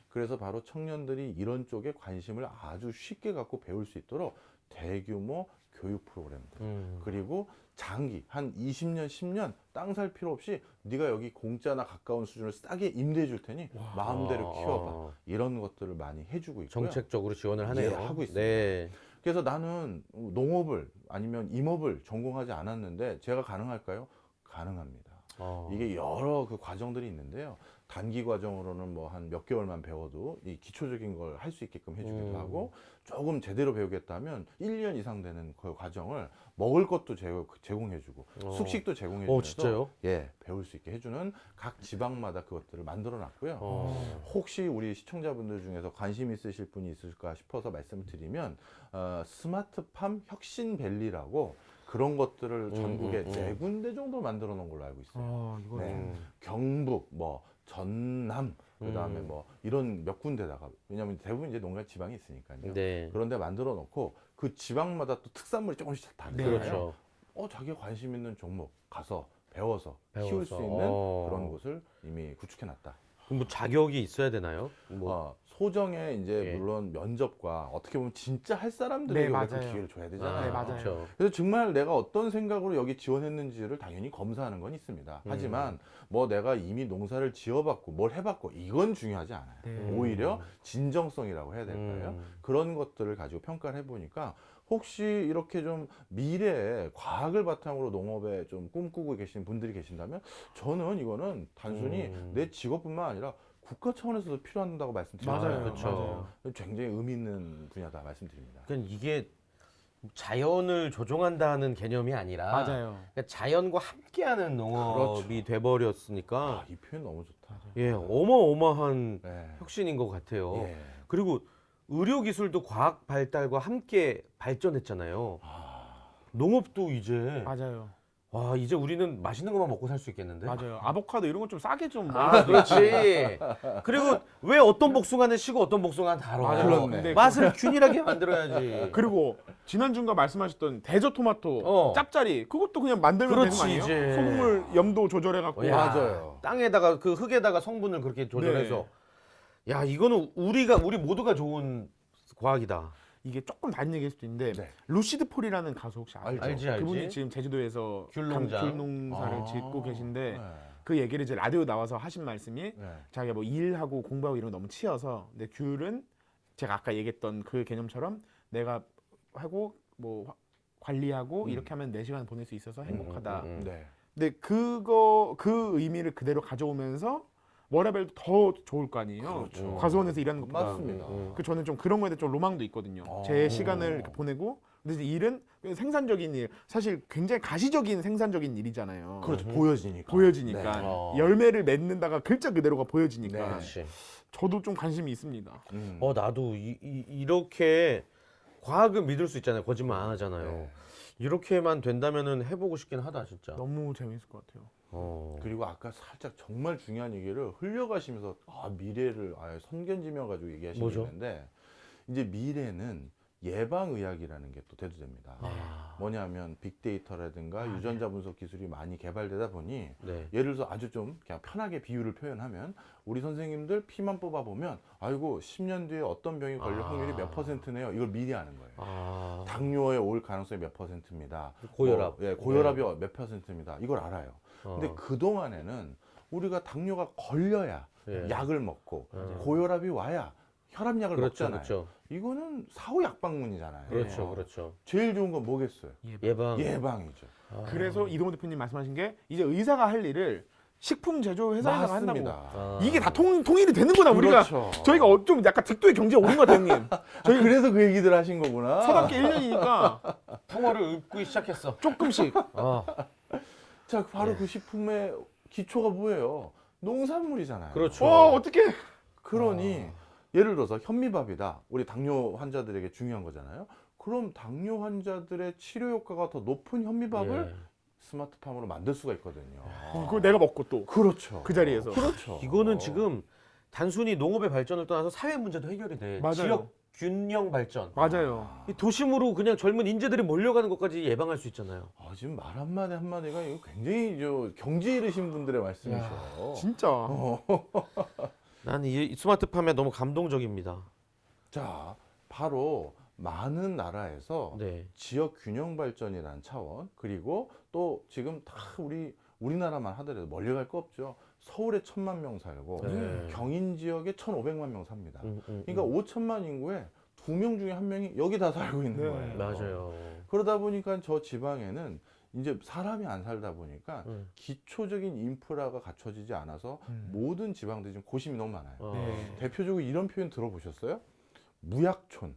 Speaker 2: 그래서 바로 청년들이 이런 쪽에 관심을 아주 쉽게 갖고 배울 수 있도록 대규모 교육 프로그램들
Speaker 1: 음.
Speaker 2: 그리고 장기 한 20년 10년 땅 살 필요 없이 네가 여기 공짜나 가까운 수준을 싸게 임대해 줄 테니 마음대로
Speaker 1: 아.
Speaker 2: 키워봐 이런 것들을 많이 해주고 있고요.
Speaker 1: 정책적으로 지원을 하네요.
Speaker 2: 예, 하고 있습니다.
Speaker 1: 네.
Speaker 2: 그래서 나는 농업을 아니면 임업을 전공하지 않았는데 제가 가능할까요? 가능합니다.
Speaker 1: 어.
Speaker 2: 이게 여러 그 과정들이 있는데요. 단기 과정으로는 뭐 한 몇 개월만 배워도 이 기초적인 걸 할 수 있게끔 해주기도
Speaker 1: 음.
Speaker 2: 하고 조금 제대로 배우겠다면 1년 이상 되는 그 과정을 먹을 것도 제- 제공 해주고
Speaker 1: 어.
Speaker 2: 숙식도 제공해주면서
Speaker 1: 어, 진짜요?
Speaker 2: 예 배울 수 있게 해주는 각 지방마다 그것들을 만들어놨고요.
Speaker 1: 어.
Speaker 2: 혹시 우리 시청자분들 중에서 관심 있으실 분이 있을까 싶어서 말씀드리면 어, 스마트팜 혁신밸리라고 그런 것들을
Speaker 1: 음,
Speaker 2: 전국에
Speaker 1: 음, 음.
Speaker 2: 네 군데 정도 만들어 놓은 걸로 알고 있어요.
Speaker 3: 아, 이거
Speaker 2: 네.
Speaker 1: 음.
Speaker 2: 경북, 뭐 전남, 그다음에
Speaker 1: 음.
Speaker 2: 뭐 이런 몇 군데다가 왜냐하면 대부분 이제 농가 지방이 있으니까요.
Speaker 1: 네.
Speaker 2: 그런데 만들어 놓고 그 지방마다 또 특산물이 조금씩 다르잖아요.
Speaker 1: 그렇죠.
Speaker 2: 어 자기가 관심 있는 종목 가서 배워서, 키울 수
Speaker 1: 배워서.
Speaker 2: 있는
Speaker 1: 어.
Speaker 2: 그런 곳을 이미 구축해 놨다.
Speaker 1: 그럼 뭐 자격이 있어야 되나요? 뭐
Speaker 2: 어, 소정의 이제
Speaker 1: 예.
Speaker 2: 물론 면접과 어떻게 보면 진짜 할 사람들에게
Speaker 3: 네, 맞아요.
Speaker 2: 기회를 줘야 되잖아요.
Speaker 3: 네, 맞아요.
Speaker 1: 그렇죠.
Speaker 2: 그래서 정말 내가 어떤 생각으로 여기 지원했는지를 당연히 검사하는 건 있습니다.
Speaker 1: 음.
Speaker 2: 하지만 뭐 내가 이미 농사를 지어봤고 뭘 해봤고 이건 중요하지 않아요.
Speaker 3: 네.
Speaker 2: 오히려 진정성이라고 해야 될까요?
Speaker 1: 음.
Speaker 2: 그런 것들을 가지고 평가를 해보니까 혹시 이렇게 좀 미래에 과학을 바탕으로 농업에 좀 꿈꾸고 계신 분들이 계신다면 저는 이거는 단순히
Speaker 1: 음.
Speaker 2: 내 직업뿐만 아니라 국가 차원에서도 필요한다고 말씀드립니다.
Speaker 3: 맞아요.
Speaker 1: 그렇죠.
Speaker 3: 맞아요.
Speaker 2: 굉장히 의미 있는 분야다 말씀드립니다.
Speaker 1: 그러니까 이게 자연을 조종한다는 개념이 아니라
Speaker 3: 맞아요.
Speaker 1: 그러니까 자연과 함께하는 농업이 돼버렸으니까
Speaker 2: 아, 이 표현 너무 좋다.
Speaker 1: 예 어마어마한
Speaker 2: 네.
Speaker 1: 혁신인 것 같아요.
Speaker 2: 예.
Speaker 1: 그리고 의료 기술도 과학 발달과 함께 발전했잖아요.
Speaker 2: 아,
Speaker 1: 농업도 이제
Speaker 3: 맞아요.
Speaker 1: 와 이제 우리는 맛있는 것만 먹고 살 수 있겠는데.
Speaker 3: 맞아요. 아보카도 이런 건 좀 싸게
Speaker 1: 좀아 그렇지. 그리고 왜 어떤 복숭아는 시고 어떤 복숭아는 달아.
Speaker 3: 맞아요.
Speaker 2: 그렇네.
Speaker 1: 맛을 균일하게 만들어야지. <laughs>
Speaker 3: 그리고 지난주인가 말씀하셨던 대저 토마토
Speaker 1: 어.
Speaker 3: 짭짜리 그것도 그냥 만들면
Speaker 1: 그렇지,
Speaker 3: 되는 거 아니에요?
Speaker 1: 이제.
Speaker 3: 소금을 염도 조절해 갖고
Speaker 1: 어, 야,
Speaker 2: 맞아요.
Speaker 1: 땅에다가 그 흙에다가 성분을 그렇게 조절해서 야 이거는 우리가 우리 모두가 좋은 과학이다.
Speaker 3: 이게 조금 다른 얘기일 수도 있는데
Speaker 2: 네.
Speaker 3: 루시드 폴이라는 가수 혹시 아세요?
Speaker 2: 알죠.
Speaker 1: 알지, 알지.
Speaker 3: 그분이 지금 제주도에서
Speaker 1: 귤농장.
Speaker 3: 감- 귤농사를
Speaker 2: 아.
Speaker 3: 짓고 계신데
Speaker 2: 네.
Speaker 3: 그 얘기를 이제 라디오 나와서 하신 말씀이
Speaker 2: 네.
Speaker 3: 자기가 뭐 일하고 공부하고 이런 거 너무 치여서 근데 귤은 제가 아까 얘기했던 그 개념처럼 내가 하고 뭐 화- 관리하고
Speaker 2: 음.
Speaker 3: 이렇게 하면 내 시간 보낼 수 있어서 행복하다.
Speaker 1: 음, 음, 음.
Speaker 2: 네.
Speaker 3: 근데 그거 그 의미를 그대로 가져오면서 워라벨도 더 좋을 거 아니에요.
Speaker 2: 그렇죠.
Speaker 3: 과수원에서 일하는 것보다.
Speaker 2: 맞습니다.
Speaker 1: 음.
Speaker 3: 그 저는 좀 그런 거에 대해 좀 로망도 있거든요.
Speaker 2: 어.
Speaker 3: 제 시간을 이렇게 보내고 근데 이제 일은 생산적인 일, 사실 굉장히 가시적인 생산적인 일이잖아요.
Speaker 2: 그렇죠.
Speaker 1: 음.
Speaker 2: 보여지니까.
Speaker 3: 보여지니까
Speaker 2: 네.
Speaker 1: 어.
Speaker 3: 열매를 맺는다가 글자 그대로가 보여지니까
Speaker 2: 네.
Speaker 1: 그렇지.
Speaker 3: 저도 좀 관심이 있습니다.
Speaker 2: 음.
Speaker 1: 어 나도 이, 이, 렇게 과학을 믿을 수 있잖아요. 거짓말 안 하잖아요.
Speaker 2: 네.
Speaker 1: 이렇게만 된다면은 해보고 싶긴 하다 진짜.
Speaker 3: 너무 재밌을 것 같아요.
Speaker 1: 어.
Speaker 2: 그리고 아까 살짝 정말 중요한 얘기를 흘려가시면서 아 미래를 아 선견지명 가지고 얘기하시는
Speaker 1: 뭐죠?
Speaker 2: 건데 이제 미래는 예방의학이라는 게 또 대두됩니다.
Speaker 1: 아,
Speaker 2: 뭐냐면 빅데이터라든가
Speaker 3: 아, 네.
Speaker 2: 유전자 분석 기술이 많이 개발되다 보니
Speaker 1: 네.
Speaker 2: 예를 들어서 아주 좀 그냥 편하게 비유를 표현하면 우리 선생님들 피만 뽑아 보면 아이고 10년 뒤에 어떤 병이 걸릴
Speaker 1: 아.
Speaker 2: 확률이 몇 퍼센트네요. 이걸 미리 아는 거예요.
Speaker 1: 아,
Speaker 2: 당뇨에 올 가능성이 몇 퍼센트입니다.
Speaker 1: 고혈압.
Speaker 2: 뭐, 예, 고혈압이 몇 퍼센트입니다. 이걸 알아요.
Speaker 1: 어.
Speaker 2: 근데 그 동안에는 우리가 당뇨가 걸려야
Speaker 1: 예.
Speaker 2: 약을 먹고
Speaker 1: 맞아요.
Speaker 2: 고혈압이 와야 혈압약을
Speaker 1: 그렇죠,
Speaker 2: 먹잖아요.
Speaker 1: 그렇죠,
Speaker 2: 이거는 사후 약방문이잖아요.
Speaker 1: 그렇죠,
Speaker 2: 어.
Speaker 1: 그렇죠.
Speaker 2: 제일 좋은 건 뭐겠어요?
Speaker 1: 예방.
Speaker 2: 예방이죠.
Speaker 1: 아.
Speaker 3: 그래서 이동호 대표님 말씀하신 게 이제 의사가 할 일을 식품 제조 회사에서 한다고.
Speaker 1: 아.
Speaker 3: 이게 다 통, 통일이 되는구나 우리가.
Speaker 2: 그렇죠.
Speaker 3: 저희가 어, 좀 약간 득도의 경제에 오른 것 같아요, 형님.
Speaker 2: 저희 그래서 그 얘기들 하신 거구나.
Speaker 3: 서답게 1년이니까
Speaker 1: 통어를 읊기 시작했어.
Speaker 3: 조금씩.
Speaker 1: 아,
Speaker 2: 자, 바로 그 식품의 기초가 뭐예요? 농산물이잖아요.
Speaker 1: 그렇죠.
Speaker 3: 어, 어떻게?
Speaker 2: 그러니
Speaker 1: 아.
Speaker 2: 예를 들어서 현미밥이다. 우리 당뇨 환자들에게 중요한 거잖아요. 그럼 당뇨 환자들의 치료 효과가 더 높은 현미밥을
Speaker 1: 예.
Speaker 2: 스마트팜으로 만들 수가 있거든요.
Speaker 3: 어, 그거 내가 먹고 또.
Speaker 2: 그렇죠.
Speaker 3: 그 자리에서.
Speaker 2: 그렇죠.
Speaker 1: 이거는 지금 단순히 농업의 발전을 떠나서 사회 문제도 해결이 돼.
Speaker 3: 맞아요.
Speaker 1: 지역 균형 발전.
Speaker 3: 맞아요.
Speaker 1: 이 도심으로 그냥 젊은 인재들이 몰려가는 것까지 예방할 수 있잖아요.
Speaker 2: 아, 지금 말 한마디 한마디가 이거 굉장히 저 경지 이르신 분들의 말씀이셔.
Speaker 3: 진짜.
Speaker 2: 어. <laughs>
Speaker 1: 나는 이 스마트 팜에 너무 감동적입니다.
Speaker 2: 자, 바로 많은 나라에서
Speaker 1: 네.
Speaker 2: 지역 균형 발전이라는 차원 그리고 또 지금 다 우리 우리나라만 하더라도 멀리 갈 거 없죠. 서울에 천만 명 살고
Speaker 1: 네.
Speaker 2: 경인 지역에 천오백만 명 삽니다.
Speaker 1: 음, 음,
Speaker 2: 그러니까
Speaker 1: 음.
Speaker 2: 오천만 인구에 두 명 중에 한 명이 여기 다 살고 있는
Speaker 3: 네.
Speaker 2: 거예요.
Speaker 1: 맞아요.
Speaker 2: 그러다 보니까 저 지방에는 이제 사람이 안 살다 보니까
Speaker 1: 음.
Speaker 2: 기초적인 인프라가 갖춰지지 않아서
Speaker 3: 음.
Speaker 2: 모든 지방들이 지금 고심이 너무 많아요.
Speaker 1: 어.
Speaker 3: 네.
Speaker 2: 대표적으로 이런 표현 들어보셨어요? 무약촌.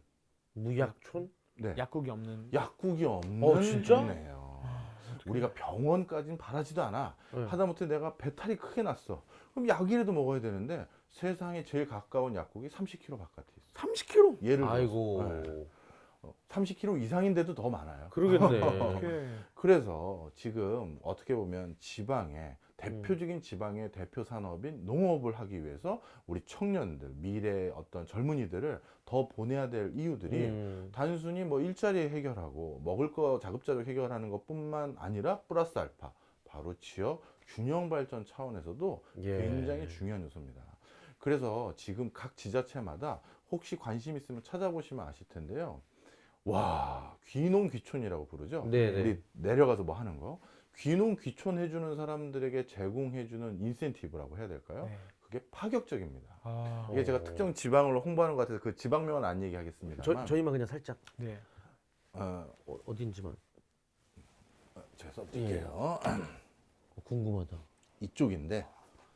Speaker 1: 무약촌?
Speaker 2: 네.
Speaker 3: 약국이 없는
Speaker 2: 약국이 없는
Speaker 1: 어, 진짜?
Speaker 2: 동네예요. 우리가 병원까지는 바라지도 않아.
Speaker 1: 네.
Speaker 2: 하다못해 내가 배탈이 크게 났어. 그럼 약이라도 먹어야 되는데 세상에 제일 가까운 약국이 30km 바깥에 있어.
Speaker 3: 30kg.
Speaker 2: 예를 들어서
Speaker 1: 아이고.
Speaker 2: 네. 어, 30km 이상인데도 더 많아요.
Speaker 1: 그러겠네. <laughs>
Speaker 2: 그래서 지금 어떻게 보면 지방에 대표적인 지방의 대표 산업인 농업을 하기 위해서 우리 청년들, 미래 어떤 젊은이들을 더 보내야 될 이유들이
Speaker 1: 음.
Speaker 2: 단순히 뭐 일자리 해결하고 먹을 거 자급자족 해결하는 것뿐만 아니라 플러스 알파 바로 지역 균형 발전 차원에서도
Speaker 1: 예.
Speaker 2: 굉장히 중요한 요소입니다. 그래서 지금 각 지자체마다 혹시 관심 있으면 찾아보시면 아실 텐데요. 와 귀농 귀촌이라고 부르죠.
Speaker 1: 네네.
Speaker 2: 우리 내려가서 뭐 하는 거 귀농 귀촌 해주는 사람들에게 제공해주는 인센티브라고 해야 될까요?
Speaker 3: 네.
Speaker 2: 그게 파격적입니다.
Speaker 3: 아,
Speaker 2: 이게 제가
Speaker 1: 어.
Speaker 2: 특정 지방으로 홍보하는 것 같아서 그 지방명은 안 얘기하겠습니다.
Speaker 1: 저, 저희만 그냥 살짝
Speaker 3: 네.
Speaker 2: 어,
Speaker 1: 어, 어딘지만
Speaker 2: 제가 써드릴게요.
Speaker 1: 어, 궁금하다.
Speaker 2: 이쪽인데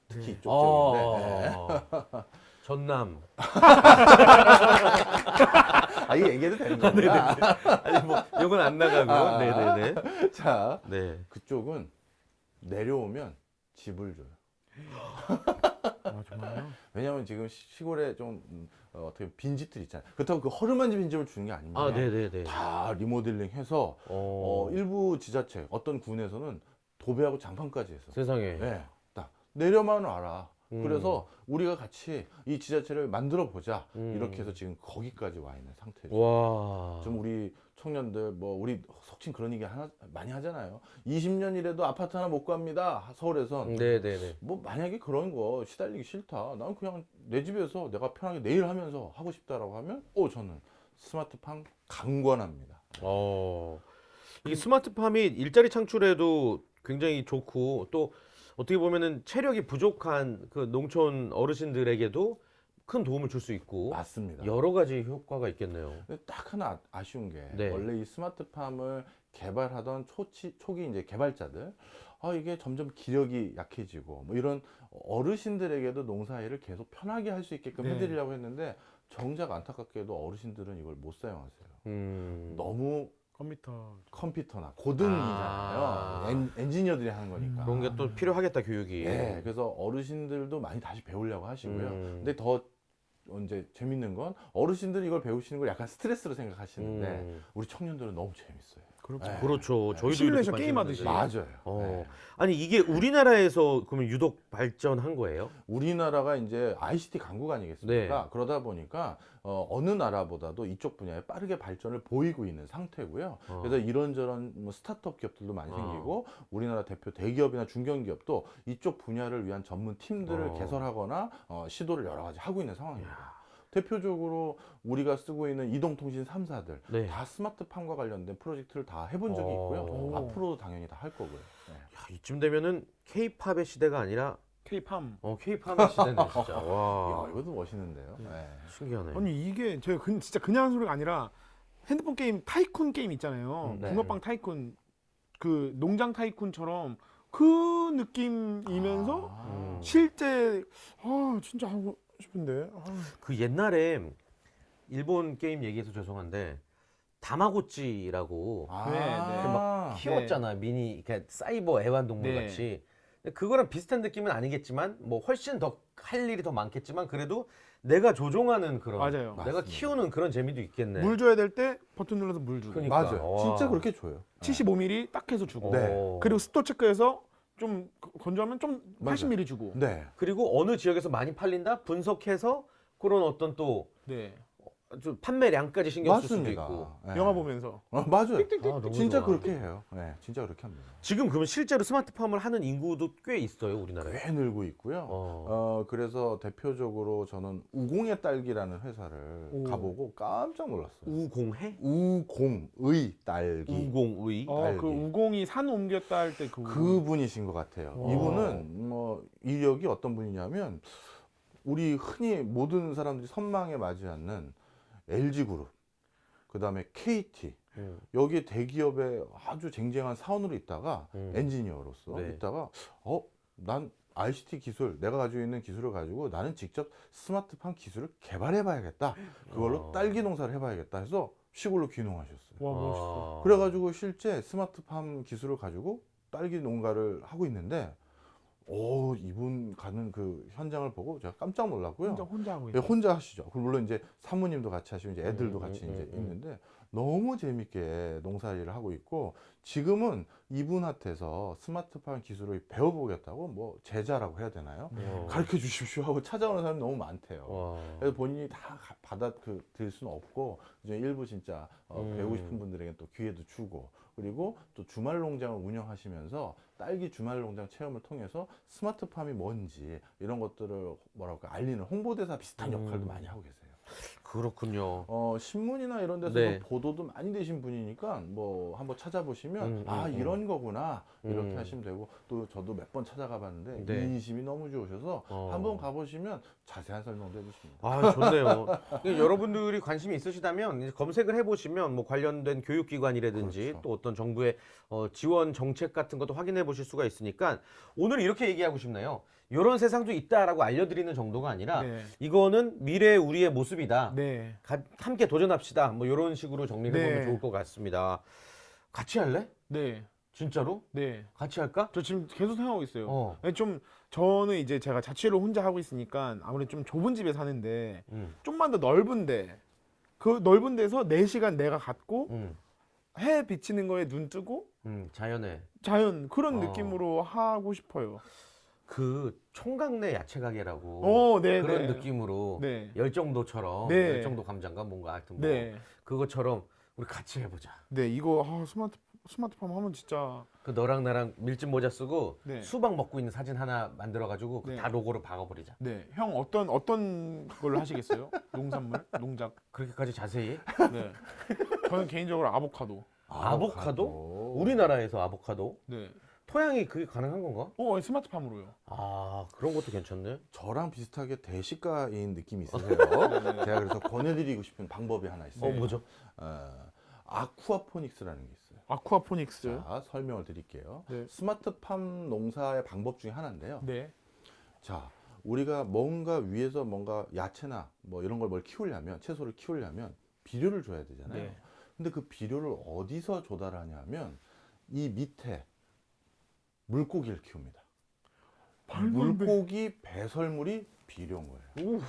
Speaker 2: 특히
Speaker 3: 네.
Speaker 2: 이쪽 지역인데 네.
Speaker 1: 아, <laughs> 전남. <laughs>
Speaker 2: 아 이거 얘기해도 되는 <laughs> 겁니다.
Speaker 1: 아니 뭐 이건 안 나가고.
Speaker 2: 아.
Speaker 1: 네네네.
Speaker 2: 자
Speaker 1: 네.
Speaker 2: 그쪽은 내려오면 집을 줘요.
Speaker 3: 아, 정말요?
Speaker 2: 왜냐하면 지금 시- 시골에 좀 음, 어, 어떻게 빈집들 있잖아요. 그렇다고 그 허름한 빈집을 주는 게 아닙니다.
Speaker 1: 아 네네네.
Speaker 2: 다 리모델링해서
Speaker 1: 어,
Speaker 2: 어, 일부 지자체 어떤 군에서는 도배하고 장판까지 했어.
Speaker 1: 세상에.
Speaker 2: 네, 딱 내려만 와라.
Speaker 1: 음.
Speaker 2: 그래서 우리가 같이 이 지자체를 만들어 보자.
Speaker 1: 음.
Speaker 2: 이렇게 해서 지금 거기까지 와 있는 상태죠.
Speaker 1: 와.
Speaker 2: 좀 우리 청년들 뭐 우리 속칭 그런 얘기 하나 많이 하잖아요. 20년이라도 아파트 하나 못 갑니다. 서울에선.
Speaker 1: 네네네.
Speaker 2: 뭐 만약에 그런 거 시달리기 싫다. 난 그냥 내 집에서 내가 편하게 내일 하면서 하고 싶다라고 하면 어 저는 스마트팜 강권합니다.
Speaker 1: 어. 이 스마트팜이 일자리 창출에도 굉장히 좋고 또 어떻게 보면은 체력이 부족한 그 농촌 어르신들에게도 큰 도움을 줄 수 있고
Speaker 2: 맞습니다.
Speaker 1: 여러 가지 효과가 있겠네요.
Speaker 2: 근데 딱 하나 아- 아쉬운 게
Speaker 1: 네.
Speaker 2: 원래 이 스마트팜을 개발하던 초치, 초기 이제 개발자들 아 이게 점점 기력이 약해지고 뭐 이런 어르신들에게도 농사일을 계속 편하게 할 수 있게끔
Speaker 3: 네.
Speaker 2: 해드리려고 했는데 정작 안타깝게도 어르신들은 이걸 못 사용하세요.
Speaker 1: 음.
Speaker 2: 너무
Speaker 3: 컴퓨터.
Speaker 2: 컴퓨터나 고등이잖아요.
Speaker 1: 아.
Speaker 2: 엔, 엔지니어들이 하는 거니까.
Speaker 1: 그런 게 또 필요하겠다 교육이.
Speaker 2: 예, 그래서 어르신들도 많이 다시 배우려고 하시고요.
Speaker 1: 음.
Speaker 2: 근데 더 이제 재밌는 건 어르신들이 이걸 배우시는 걸 약간 스트레스로 생각하시는데
Speaker 1: 음.
Speaker 2: 우리 청년들은 너무 재밌어요.
Speaker 3: 그렇죠.
Speaker 2: 네.
Speaker 1: 그렇죠. 저희도
Speaker 3: 시뮬레이션
Speaker 1: 이렇게
Speaker 3: 게임 하듯이.
Speaker 2: 맞아요.
Speaker 1: 어.
Speaker 2: 네.
Speaker 1: 아니 이게 우리나라에서 그러면 유독 발전한 거예요?
Speaker 2: 우리나라가 이제 ICT 강국 아니겠습니까?
Speaker 1: 네.
Speaker 2: 그러다 보니까 어, 어느 나라보다도 이쪽 분야에 빠르게 발전을 보이고 있는 상태고요.
Speaker 1: 어.
Speaker 2: 그래서 이런저런 뭐 스타트업 기업들도 많이
Speaker 1: 어.
Speaker 2: 생기고 우리나라 대표 대기업이나 중견기업도 이쪽 분야를 위한 전문 팀들을
Speaker 1: 어.
Speaker 2: 개설하거나 어, 시도를 여러 가지 하고 있는 상황입니다. 대표적으로 우리가 쓰고 있는 이동통신 3사들
Speaker 1: 네.
Speaker 2: 다 스마트팜과 관련된 프로젝트를 다 해본 적이 있고요.
Speaker 1: 어.
Speaker 2: 앞으로도 당연히 다 할 거고요. 네.
Speaker 1: 야, 이쯤 되면은 K-팝의 시대가 아니라
Speaker 3: K-팜.
Speaker 1: 어 K-팝의 시대네 진짜. <laughs>
Speaker 2: 야,
Speaker 1: 와.
Speaker 2: 이것도 멋있는데요. 네.
Speaker 1: 신기하네.
Speaker 3: 아니 이게 제가 그, 진짜 그냥 하는 소리가 아니라 핸드폰 게임 타이쿤 게임 있잖아요.
Speaker 1: 음, 네.
Speaker 3: 붕어빵 타이쿤 그 농장 타이쿤처럼 그 느낌이면서
Speaker 2: 아.
Speaker 1: 음.
Speaker 3: 실제 아 진짜 하고 싶은데 아,
Speaker 1: 그 옛날에 일본 게임 얘기해서 죄송한데 다마고찌라고
Speaker 2: 아,
Speaker 3: 네, 네.
Speaker 1: 막 키웠잖아 미니 그러니까 사이버 애완동물
Speaker 3: 네.
Speaker 1: 같이 근데 그거랑 비슷한 느낌은 아니겠지만 뭐 훨씬 더 할 일이 더 많겠지만 그래도 내가 조종하는 그런
Speaker 3: 맞아요.
Speaker 1: 내가
Speaker 2: 맞습니다.
Speaker 1: 키우는 그런 재미도 있겠네.
Speaker 3: 물 줘야 될 때 버튼 눌러서 물 주고
Speaker 1: 그러니까.
Speaker 2: 맞아요.
Speaker 1: 와.
Speaker 2: 진짜 그렇게 줘요.
Speaker 3: 75mm 딱 해서 주고
Speaker 2: 네.
Speaker 1: 어.
Speaker 3: 그리고 습도 체크해서 좀 건조하면 좀
Speaker 2: 맞아요.
Speaker 3: 80mm 주고
Speaker 2: 네.
Speaker 1: 그리고 어느 지역에서 많이 팔린다 분석해서 그런 어떤 또
Speaker 3: 네
Speaker 1: 좀 판매량까지 신경 쓸 수도
Speaker 2: 맞습니다.
Speaker 1: 있고.
Speaker 2: 네.
Speaker 3: 영화 보면서
Speaker 2: 어, 맞아요.
Speaker 1: 아, 너무
Speaker 2: 진짜
Speaker 1: 좋아.
Speaker 2: 그렇게 해요. 네, 진짜 그렇게 합니다.
Speaker 1: 지금 그러면 실제로 스마트팜을 하는 인구도 꽤 있어요 우리나라에.
Speaker 2: 꽤 늘고 있고요.
Speaker 1: 어.
Speaker 2: 어, 그래서 대표적으로 저는 우공의 딸기라는 회사를
Speaker 3: 오.
Speaker 2: 가보고 깜짝 놀랐어요.
Speaker 1: 우공해?
Speaker 2: 우공의 딸기.
Speaker 1: 우공의.
Speaker 3: 어,
Speaker 2: 딸기.
Speaker 3: 그 우공이 산 옮겼다 할 때그
Speaker 2: 그분이신 것 같아요.
Speaker 1: 와.
Speaker 2: 이분은 뭐 이력이 어떤 분이냐면 우리 흔히 모든 사람들이 선망에 맞지 않는 LG그룹, 그 다음에 KT
Speaker 1: 음.
Speaker 2: 여기 대기업에 아주 쟁쟁한 사원으로 있다가
Speaker 1: 음.
Speaker 2: 엔지니어로서
Speaker 1: 네.
Speaker 2: 있다가 어 난 ICT 기술 내가 가지고 있는 기술을 가지고 나는 직접 스마트팜 기술을 개발해 봐야겠다 그걸로
Speaker 1: 어.
Speaker 2: 딸기 농사를 해봐야겠다 해서 시골로 귀농하셨어요
Speaker 3: 와 멋있어.
Speaker 1: 아.
Speaker 2: 그래가지고 실제 스마트팜 기술을 가지고 딸기 농가를 하고 있는데 오 이분 가는 그 현장을 보고 제가 깜짝 놀랐고요
Speaker 3: 혼자 혼자 하고
Speaker 2: 예,
Speaker 3: 있어.
Speaker 2: 혼자 하시죠. 그리고 물론 이제 사모님도 같이 하시고 이제 애들도
Speaker 1: 음,
Speaker 2: 같이
Speaker 1: 음,
Speaker 2: 이제
Speaker 1: 음, 음.
Speaker 2: 있는데 너무 재밌게 농사일을 하고 있고 지금은 이분한테서 스마트팜 기술을 배워보겠다고 뭐 제자라고 해야 되나요?
Speaker 1: 어.
Speaker 2: 가르쳐 주십시오 하고 찾아오는 사람이 너무 많대요.
Speaker 1: 와.
Speaker 2: 그래서 본인이 다 가- 받아들일 수는 없고 이제 일부 진짜 어,
Speaker 1: 음.
Speaker 2: 배우고 싶은 분들에게 또 기회도 주고 그리고 또 주말 농장을 운영하시면서 딸기 주말 농장 체험을 통해서 스마트팜이 뭔지 이런 것들을 뭐랄까 알리는 홍보대사 비슷한
Speaker 1: 음.
Speaker 2: 역할도 많이 하고 계세요.
Speaker 1: 그렇군요.
Speaker 2: 어, 신문이나 이런 데서
Speaker 1: 네.
Speaker 2: 보도도 많이 되신 분이니까 뭐 한번 찾아보시면
Speaker 1: 음,
Speaker 2: 아
Speaker 1: 음, 음.
Speaker 2: 이런 거구나 이렇게
Speaker 1: 음.
Speaker 2: 하시면 되고 또 저도 몇 번 찾아가 봤는데
Speaker 1: 네.
Speaker 2: 인심이 너무 좋으셔서
Speaker 1: 어.
Speaker 2: 한번 가보시면 자세한 설명도 해주십니다.
Speaker 1: 아 좋네요. 그러니까 여러분들이 관심이 있으시다면 검색을 해보시면 뭐 관련된 교육기관이라든지
Speaker 2: 그렇죠.
Speaker 1: 또 어떤 정부의 어, 지원 정책 같은 것도 확인해 보실 수가 있으니까 오늘 이렇게 얘기하고 싶네요. 이런 세상도 있다라고 알려드리는 정도가 아니라
Speaker 3: 네.
Speaker 1: 이거는 미래 우리의 모습이다.
Speaker 3: 네.
Speaker 1: 가- 함께 도전합시다. 뭐 이런 식으로 정리해 보면
Speaker 3: 네.
Speaker 1: 좋을 것 같습니다. 같이 할래?
Speaker 3: 네.
Speaker 1: 진짜로?
Speaker 3: 네.
Speaker 1: 같이 할까?
Speaker 3: 저 지금 계속 생각하고 있어요.
Speaker 1: 어.
Speaker 3: 아니, 좀 저는 이제 제가 자취를 혼자 하고 있으니까 아무래도 좀 좁은 집에 사는데
Speaker 1: 음.
Speaker 3: 좀만 더 넓은데 그 넓은 데서 4시간 내가 갖고
Speaker 1: 음.
Speaker 3: 해 비치는 거에 눈 뜨고
Speaker 1: 음. 자연에
Speaker 3: 자연 그런
Speaker 1: 어.
Speaker 3: 느낌으로 하고 싶어요.
Speaker 1: 그 총각내 야채 가게라고
Speaker 3: 어, 네,
Speaker 1: 그런
Speaker 3: 네.
Speaker 1: 느낌으로
Speaker 3: 네.
Speaker 1: 열정도처럼
Speaker 3: 네.
Speaker 1: 열정도 감장가 뭔가 하여튼 뭐
Speaker 3: 네.
Speaker 1: 그것처럼 우리 같이 해보자.
Speaker 3: 네, 이거 아, 스마트 스마트팜 하면 진짜
Speaker 1: 그 너랑 나랑 밀짚 모자 쓰고
Speaker 3: 네.
Speaker 1: 수박 먹고 있는 사진 하나 만들어가지고 그
Speaker 3: 네.
Speaker 1: 다 로고로 박아버리자.
Speaker 3: 네. 형 어떤 어떤 걸로 하시겠어요? <laughs> 농산물? 농작.
Speaker 1: 그렇게까지 자세히?
Speaker 3: 네. 저는 개인적으로 아보카도.
Speaker 1: 아보카도? 우리나라에서 아보카도?
Speaker 3: 네.
Speaker 1: 토양이 그게 가능한 건가?
Speaker 3: 어, 스마트팜으로요.
Speaker 1: 아 그런 것도 괜찮네.
Speaker 2: 저랑 비슷하게 대시가인 느낌이 <laughs> 있으세요. 제가 그래서 권해드리고 싶은 방법이 하나 있어요.
Speaker 1: 어 뭐죠?
Speaker 2: 어, 아쿠아포닉스라는 게 있어요.
Speaker 3: 아쿠아포닉스.
Speaker 2: 자, 설명을 드릴게요.
Speaker 3: 네.
Speaker 2: 스마트팜 농사의 방법 중에 하나인데요.
Speaker 3: 네.
Speaker 2: 자, 우리가 뭔가 위에서 뭔가 야채나 뭐 이런 걸 뭘 키우려면 채소를 키우려면 비료를 줘야 되잖아요.
Speaker 3: 네.
Speaker 2: 근데 그 비료를 어디서 조달하냐면 이 밑에 물고기를 키웁니다. 물고기 배설물이 비료인 거예요.
Speaker 1: 우.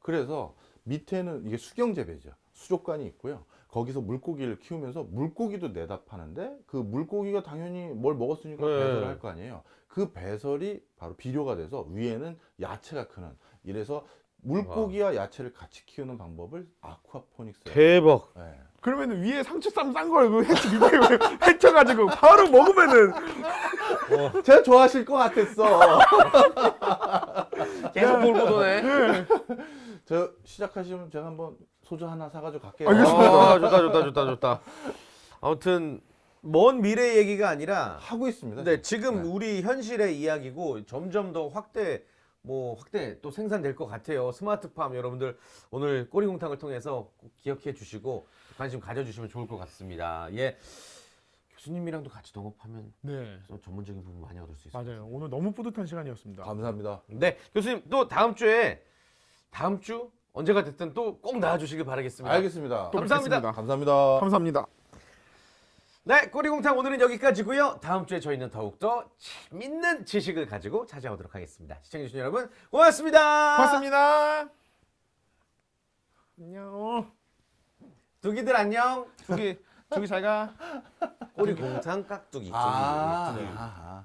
Speaker 2: 그래서 밑에는 이게 수경 재배죠. 수족관이 있고요. 거기서 물고기를 키우면서 물고기도 내다 파는데 그 물고기가 당연히 뭘 먹었으니까
Speaker 1: 네.
Speaker 2: 배설을 할 거 아니에요. 그 배설이 바로 비료가 돼서 위에는 야채가 크는 이래서 물고기와 야채를 같이 키우는 방법을 아쿠아포닉스.
Speaker 1: 대박.
Speaker 2: 네.
Speaker 3: 그러면 위에 상추쌈 싼걸 해치 해쳐가지고 <laughs> 바로 먹으면은
Speaker 2: 제가 좋아하실 것 같았어. <laughs>
Speaker 1: 계속 돌고 도네.
Speaker 2: 저 시작하시면 제가 한번 소주 하나 사가지고 갈게요.
Speaker 3: 알겠습니다.
Speaker 1: 아 좋다 좋다 좋다 좋다. 아무튼 먼 미래 얘기가 아니라
Speaker 2: 하고 있습니다.
Speaker 1: 네, 지금
Speaker 2: 네.
Speaker 1: 우리 현실의 이야기고 점점 더 확대 뭐 확대 또 생산될 것 같아요. 스마트팜 여러분들 오늘 꼬리공탕을 통해서 꼭 기억해 주시고 관심 가져주시면 좋을 것 같습니다. 예. 교수님이랑도 같이 동업하면
Speaker 3: 네.
Speaker 1: 좀 전문적인 부분 많이 얻을 수 있어요.
Speaker 3: 맞아요. 오늘 너무 뿌듯한 시간이었습니다.
Speaker 2: 감사합니다.
Speaker 1: 네, 교수님 또 다음 주에 다음 주 언제가 됐든 또 꼭 나와주시길 바라겠습니다.
Speaker 2: 알겠습니다.
Speaker 3: 또
Speaker 1: 감사합니다.
Speaker 3: 뵙겠습니다.
Speaker 2: 감사합니다.
Speaker 3: 감사합니다.
Speaker 1: 네, 꼬리공탕 오늘은 여기까지고요. 다음 주에 저희는 더욱더 재밌는 지식을 가지고 찾아오도록 하겠습니다. 시청해주신 여러분 고맙습니다.
Speaker 3: 고맙습니다. 안녕.
Speaker 1: 두기들 안녕.
Speaker 3: 저기 저기 잘 가.
Speaker 1: 꼬리 공탕 깍두기.
Speaker 2: 아. 아, 아.